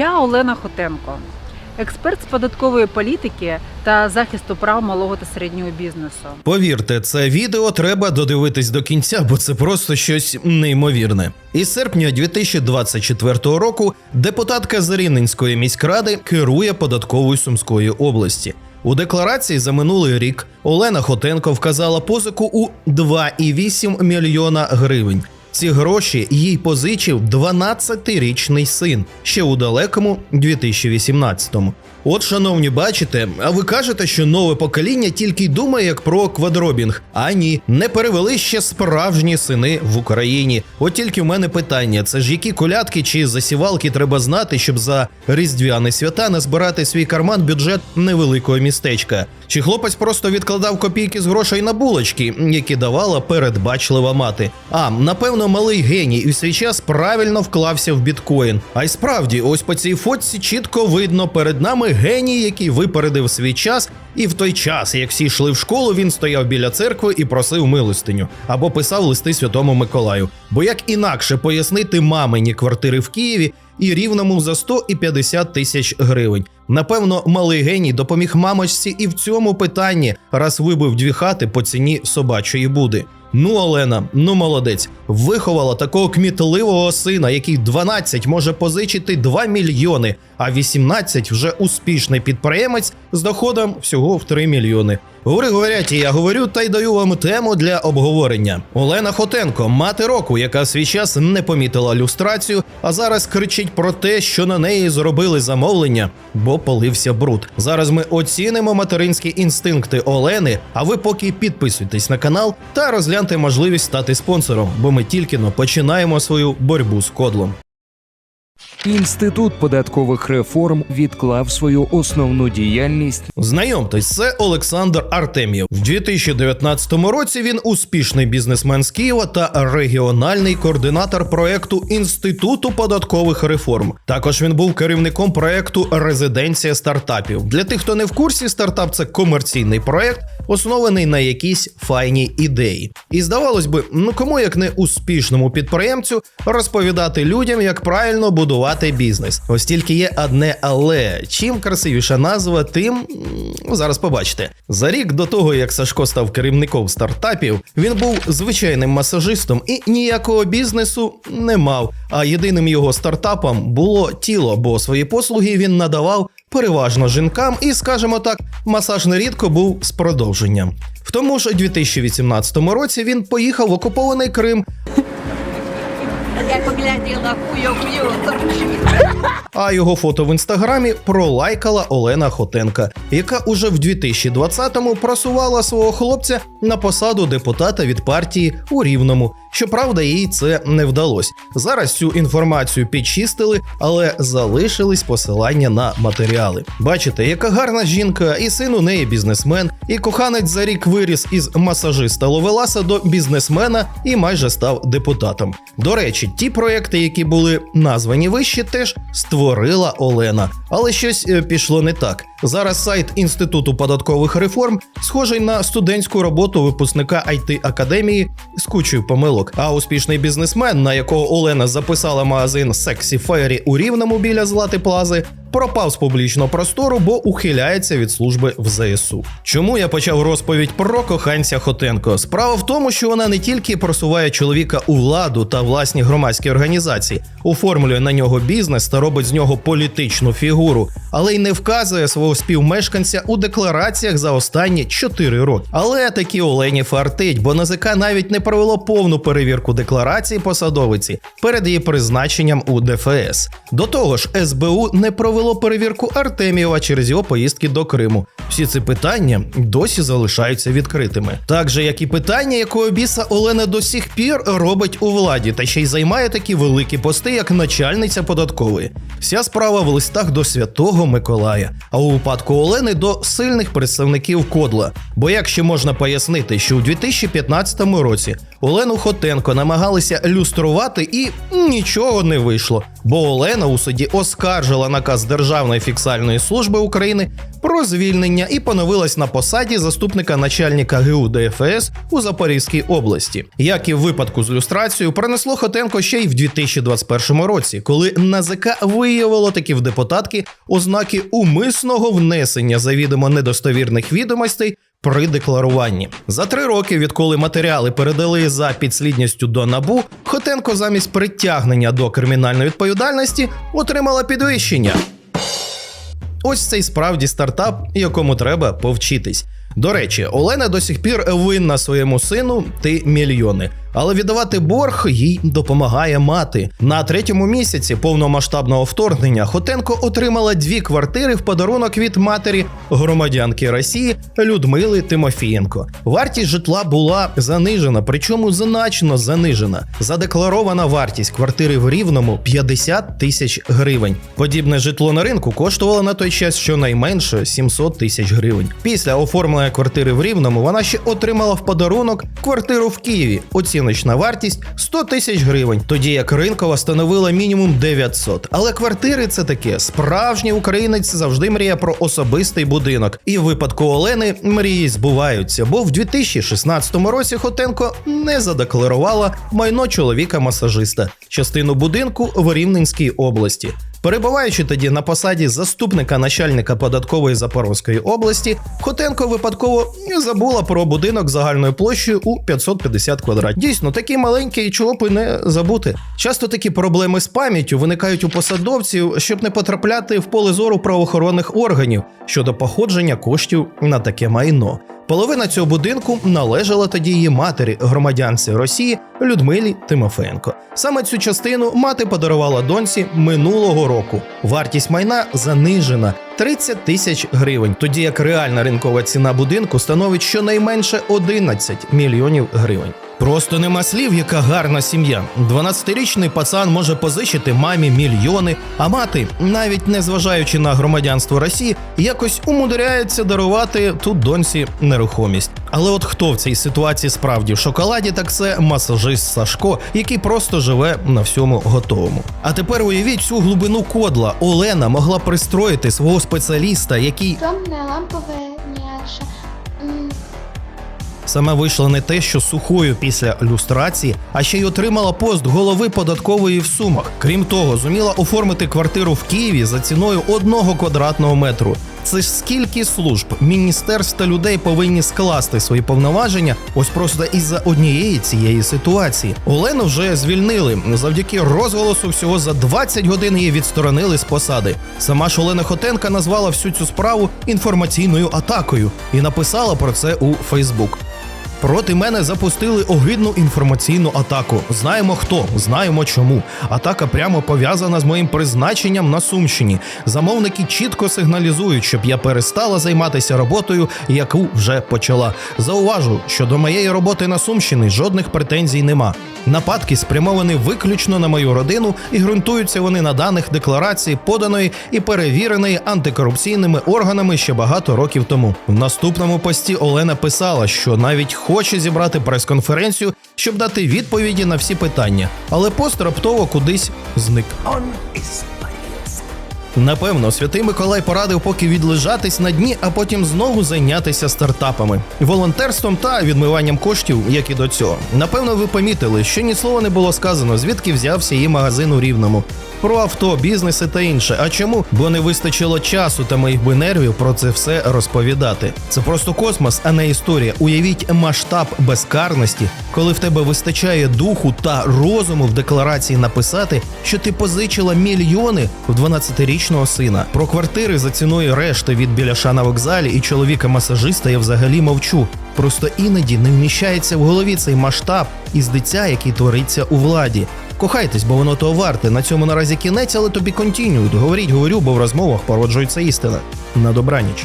Я Олена Хотенко, експерт з податкової політики та захисту прав малого та середнього бізнесу. Повірте, це відео треба додивитись до кінця, бо це просто щось неймовірне. Із серпня 2024 року депутатка Зарівненської міськради керує податковою Сумської області. У декларації за минулий рік Олена Хотенко вказала позику у 2,8 мільйона гривень. Ці гроші їй позичив 12-річний син ще у далекому 2018-му. От, шановні, бачите, а ви кажете, що нове покоління тільки й думає як про квадробінг. А ні, не перевели ще справжні сини в Україні. От тільки в мене питання: це ж які колядки чи засівалки треба знати, щоб за різдвяні свята назбирати свій карман бюджет невеликого містечка? Чи хлопець просто відкладав копійки з грошей на булочки, які давала передбачлива мати? А напевно, малий геній і в свій час правильно вклався в біткоін. А й справді, ось по цій фотці чітко видно перед нами геній, який випередив свій час. І в той час, як всі йшли в школу, він стояв біля церкви і просив милостиню або писав листи Святому Миколаю. Бо як інакше пояснити мамині квартири в Києві і рівному за 100 і 50 тисяч гривень. Напевно, малий геній допоміг мамочці і в цьому питанні, раз вибив дві хати по ціні собачої буди. Ну, Олена, ну молодець, виховала такого кмітливого сина, який 12 може позичити 2 мільйони, а 18 вже успішний підприємець з доходом всього в 3 мільйони. Говори, говорять, і я говорю та й даю вам тему для обговорення. Олена Хотенко, мати року, яка свій час не помітила люстрацію, а зараз кричить про те, що на неї зробили замовлення, бо полився бруд. Зараз ми оцінимо материнські інстинкти Олени. А ви поки підписуйтесь на канал та розгляньте можливість стати спонсором, бо ми тільки но починаємо свою боротьбу з кодлом. Інститут податкових реформ відклав свою основну діяльність Знайомтесь, це Олександр Артем'єв. В 2019 році він успішний бізнесмен з Києва та регіональний координатор проекту Інституту податкових реформ. Також він був керівником проекту Резиденція стартапів. Для тих, хто не в курсі, стартап це комерційний проект, оснований на якійсь файній ідеї. І здавалось би, ну кому як не успішному підприємцю розповідати людям, як правильно будувати бізнес. Ось тільки є одне але чим красивіша назва, тим зараз побачите. За рік до того, як Сашко став керівником стартапів, він був звичайним масажистом і ніякого бізнесу не мав. А єдиним його стартапом було тіло, бо свої послуги він надавав переважно жінкам, і, скажімо так, масаж нерідко був з продовженням. В тому ж 2018 році він поїхав в окупований Крим Я. А його фото в інстаграмі пролайкала Олена Хотенка, яка уже в 2020-му просувала свого хлопця на посаду депутата від партії у Рівному. Щоправда, їй це не вдалося. Зараз цю інформацію підчистили, але залишились посилання на матеріали. Бачите, яка гарна жінка, і син у неї бізнесмен, і коханець за рік виріс із масажиста Ловеласа до бізнесмена і майже став депутатом. До речі, ті проекти, які були названі вище, теж створила Олена. Але щось е, пішло не так. Зараз сайт Інституту податкових реформ схожий на студентську роботу випускника it академії з кучою помилок. А успішний бізнесмен, на якого Олена записала магазин Sexy Fairy у рівному біля Злати Плази, пропав з публічного простору, бо ухиляється від служби в ЗСУ. Чому я почав розповідь про коханця Хотенко? Справа в тому, що вона не тільки просуває чоловіка у владу та власні громадські організації, оформлює на нього бізнес та робить з нього політичну фігуру, але й не вказує свого співмешканця у деклараціях за останні 4 роки. Але такі Олені фартить, бо НАЗК навіть не провело повну перевірку декларації посадовиці перед її призначенням у ДФС. До того ж, СБУ не провело перевірку Артемієва через його поїздки до Криму. Всі ці питання досі залишаються відкритими. Так же, як і питання, якого біса Олена до сих пір робить у владі, та ще й займає такі великі пости, як начальниця податкової. Вся справа в листах до святого Миколая, а у випадку Олени до сильних представників кодла. Бо як ще можна пояснити, що у 2015 році Олену Хотенко намагалися люструвати, і нічого не вийшло. Бо Олена у суді оскаржила наказ Державної фіксальної служби України про звільнення і поновилась на посаді заступника начальника ГУ ДФС у Запорізькій області. Як і в випадку з люстрацією, принесло Хотенко ще й в 2021 році, коли НАЗК виявило таки в депутатки ознаки умисного внесення завідомо недостовірних відомостей. При декларуванні за три роки, відколи матеріали передали за підслідністю до набу, Хотенко замість притягнення до кримінальної відповідальності отримала підвищення. Ось цей справді стартап, якому треба повчитись. До речі, Олена до сих пір винна своєму сину ти мільйони, але віддавати борг їй допомагає мати. На третьому місяці повномасштабного вторгнення Хотенко отримала дві квартири в подарунок від матері громадянки Росії Людмили Тимофієнко. Вартість житла була занижена, причому значно занижена. Задекларована вартість квартири в Рівному 50 тисяч гривень. Подібне житло на ринку коштувало на той час щонайменше 700 тисяч гривень. Після оформлення квартири в Рівному вона ще отримала в подарунок квартиру в Києві. Оціночна вартість 100 тисяч гривень, тоді як ринкова становила мінімум 900. Але квартири це таке. Справжній українець завжди мріє про особистий будинок. І в випадку Олени мрії збуваються, бо в 2016 році Хотенко не задекларувала майно чоловіка-масажиста, частину будинку в Рівненській області. Перебуваючи тоді на посаді заступника начальника податкової Запорозької області, Хотенко випадково забула про будинок загальною площею у 550 квадратів. Дійсно, такий маленький, чого б і не забути. Часто такі проблеми з пам'яттю виникають у посадовців, щоб не потрапляти в поле зору правоохоронних органів щодо походження коштів на таке майно. Половина цього будинку належала тоді її матері, громадянці Росії Людмилі Тимофенко. Саме цю частину мати подарувала доньці минулого року. Вартість майна занижена 30 тисяч гривень, тоді як реальна ринкова ціна будинку становить щонайменше 11 мільйонів гривень. Просто нема слів, яка гарна сім'я. 12-річний пацан може позичити мамі мільйони, а мати, навіть не зважаючи на громадянство Росії, якось умудряється дарувати тут доньці нерухомість. Але от хто в цій ситуації справді в шоколаді, так це масажист Сашко, який просто живе на всьому готовому. А тепер уявіть всю глибину кодла. Олена могла пристроїти свого спеціаліста, який Темне лампове м'яша. Саме вийшла не те, що сухою після люстрації, а ще й отримала пост голови податкової в сумах. Крім того, зуміла оформити квартиру в Києві за ціною одного квадратного метру. Це ж скільки служб, міністерств та людей повинні скласти свої повноваження ось просто із-за однієї цієї ситуації. Олену вже звільнили завдяки розголосу. Всього за 20 годин її відсторонили з посади. Сама ж Олена Хотенка назвала всю цю справу інформаційною атакою і написала про це у Фейсбук. Проти мене запустили огидну інформаційну атаку. Знаємо хто, знаємо чому. Атака прямо пов'язана з моїм призначенням на Сумщині. Замовники чітко сигналізують, щоб я перестала займатися роботою, яку вже почала. Зауважу, що до моєї роботи на Сумщині жодних претензій нема. Нападки спрямовані виключно на мою родину і ґрунтуються вони на даних декларації, поданої і перевіреної антикорупційними органами ще багато років тому. В наступному пості Олена писала, що навіть хоче зібрати прес-конференцію, щоб дати відповіді на всі питання, але пост раптово кудись зник. Напевно, святий Миколай порадив поки відлежатись на дні, а потім знову зайнятися стартапами, волонтерством та відмиванням коштів, як і до цього. Напевно, ви помітили, що ні слова не було сказано, звідки взявся її магазин у рівному. Про авто, бізнеси та інше. А чому? Бо не вистачило часу та моїх би нервів про це все розповідати. Це просто космос, а не історія. Уявіть масштаб безкарності, коли в тебе вистачає духу та розуму в декларації написати, що ти позичила мільйони в 12-річного сина. Про квартири за ціною решти від біляша на вокзалі і чоловіка-масажиста я взагалі мовчу. Просто іноді не вміщається в голові цей масштаб із дитя, який твориться у владі. Кохайтесь, бо воно того варте. На цьому наразі кінець, але тобі континюють. Говоріть, говорю, бо в розмовах породжується істина. На добраніч.